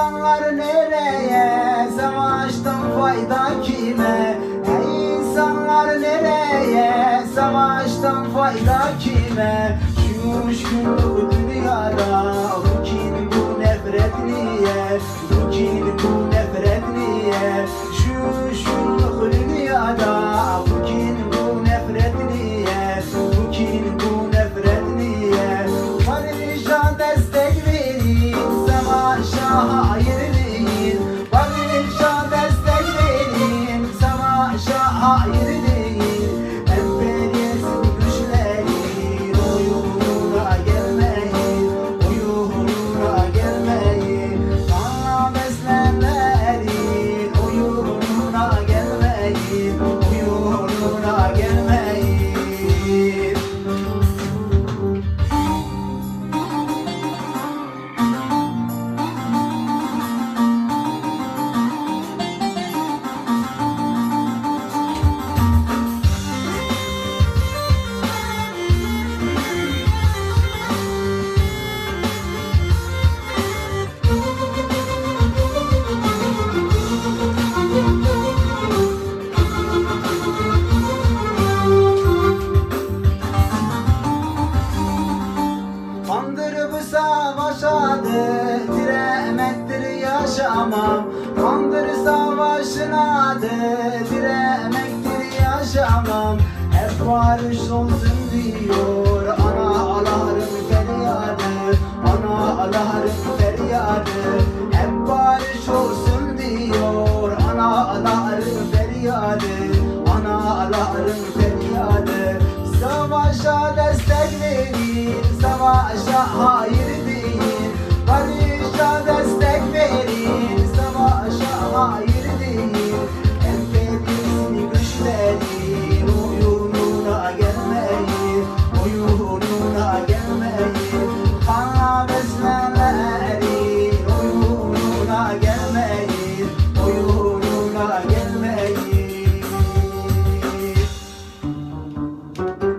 insanlar nereye? Savaştan fayda kime? Ey insanlar nereye? Savaştan fayda kime? Şu müşkünlüğü varış olsun diyor. Ana alarım feryadı. Ana alarım feryadı. Hep varış olsun diyor. Ana alarım feryadı. Ana alarım feryadı. Savaşa destek verin. Savaşa hayır verin